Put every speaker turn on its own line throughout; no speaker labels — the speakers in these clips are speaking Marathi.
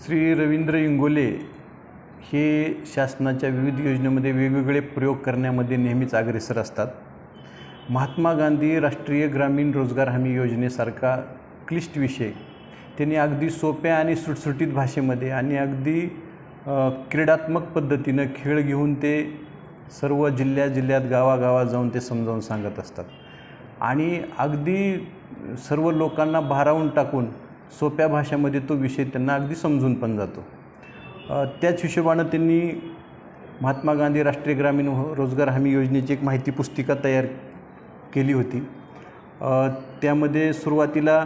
श्री रवींद्र इंगोले हे शासनाच्या विविध योजनेमध्ये वेगवेगळे प्रयोग करण्यामध्ये नेहमीच अग्रेसर असतात. महात्मा गांधी राष्ट्रीय ग्रामीण रोजगार हमी योजनेसारखा क्लिष्ट विषय. त्यांनी अगदी सोप्या आणि सुटसुटीत भाषेमध्ये आणि अगदी क्रीडात्मक पद्धतीनं खेळ घेऊन ते सर्व जिल्ह्या जिल्ह्यात गावागावात जाऊन ते समजावून सांगत असतात. आणि अगदी सर्व लोकांना भारावून टाकून सोप्या भाषेमध्ये तो विषय त्यांना अगदी समजून पण जातो. त्याच हिशोबानं त्यांनी महात्मा गांधी राष्ट्रीय ग्रामीण हो, रोजगार हमी योजनेची एक माहिती पुस्तिका तयार केली होती. त्यामध्ये सुरुवातीला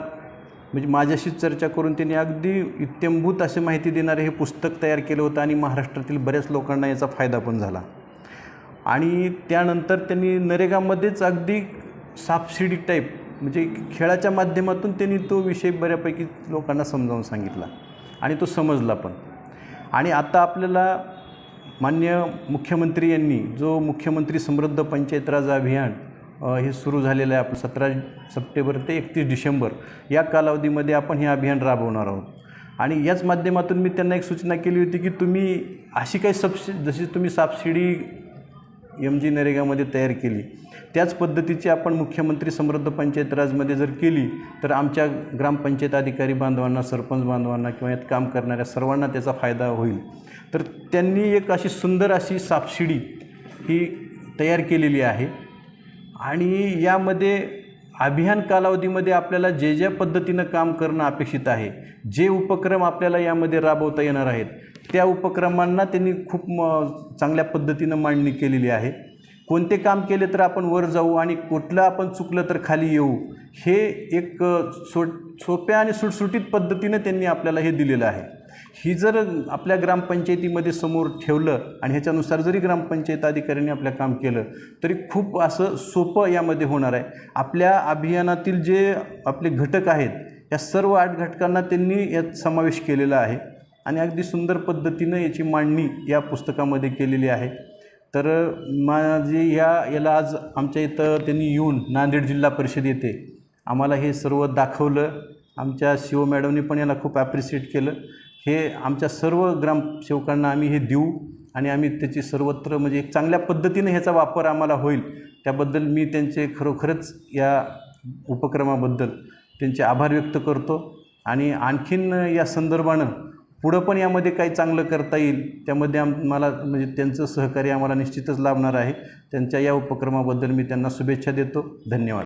म्हणजे माझ्याशी चर्चा करून त्यांनी अगदी इत्यंभूत असे माहिती देणारे हे पुस्तक तयार केलं होतं आणि महाराष्ट्रातील बऱ्याच लोकांना याचा फायदा पण झाला. आणि त्यानंतर त्यांनी नरेगामध्येच अगदी सापशिडी टाईप म्हणजे खेळाच्या माध्यमातून त्यांनी तो विषय बऱ्यापैकी लोकांना समजावून सांगितला आणि तो समजला पण. आणि आता आपल्याला मान्य मुख्यमंत्री यांनी जो मुख्यमंत्री समृद्ध पंचायत राज अभियान हे सुरू झालेलं आहे आपलं सतरा सप्टेंबर ते एकतीस डिसेंबर या कालावधीमध्ये आपण हे अभियान राबवणार आहोत. आणि याच माध्यमातून मी त्यांना एक सूचना केली होती की तुम्ही अशी काही सबसि जशी तुम्ही सापशिडी एम जी नरेगामध्ये तयार केली. त्याच पद्धतीची आपण मुख्यमंत्री समृद्ध पंचायत राजमध्ये जर केली तर आमच्या ग्रामपंचायत अधिकारी बांधवांना सरपंच बांधवांना किंवा यात काम करणाऱ्या सर्वांना त्याचा फायदा होईल. तर त्यांनी एक अशी सुंदर अशी सापशिडी ही तयार केलेली आहे. आणि यामध्ये अभियान कालावधीमध्ये आपल्याला जे ज्या पद्धतीनं काम करणं अपेक्षित आहे जे उपक्रम आपल्याला यामध्ये राबवता येणार आहेत त्या उपक्रमांना त्यांनी खूप म चांगल्या पद्धतीनं मांडणी केलेली आहे. कोणते काम केले तर आपण वर जाऊ आणि कुठलं आपण चुकलं तर खाली येऊ हे एक सो सोप्या आणि सुटसुटीत पद्धतीनं त्यांनी आपल्याला हे दिलेलं आहे. ही जर आपल्या ग्रामपंचायतीमध्ये समोर ठेवलं आणि ह्याच्यानुसार जरी ग्रामपंचायत अधिकाऱ्यांनी आपलं काम केलं तरी खूप असं सोपं यामध्ये होणार आहे. आपल्या अभियानातील जे आपले घटक आहेत या सर्व आठ घटकांना त्यांनी यात समावेश केलेला आहे. आणि अगदी सुंदर पद्धतीनं याची मांडणी या पुस्तकामध्ये केलेली आहे. तर माझी या याला आज आमच्या इथं त्यांनी येऊन नांदेड जिल्हा परिषद येते आम्हाला हे सर्व दाखवलं. आमच्या शिव मॅडमनी पण याला खूप ॲप्रिशिएट केलं. हे आमच्या सर्व ग्रामसेवकांना आम्ही हे देऊ आणि आम्ही त्याची सर्वत्र म्हणजे एक चांगल्या पद्धतीने ह्याचा वापर आम्हाला होईल. त्याबद्दल मी त्यांचे खरोखरच या उपक्रमाबद्दल त्यांचे आभार व्यक्त करतो. आणि आणखीन या संदर्भानं पुढं पण यामध्ये काही चांगलं करता येईल त्यामध्ये आम्हाला म्हणजे त्यांचं सहकार्य आम्हाला निश्चितच लाभणार आहे. त्यांच्या या उपक्रमाबद्दल मी त्यांना शुभेच्छा देतो. धन्यवाद.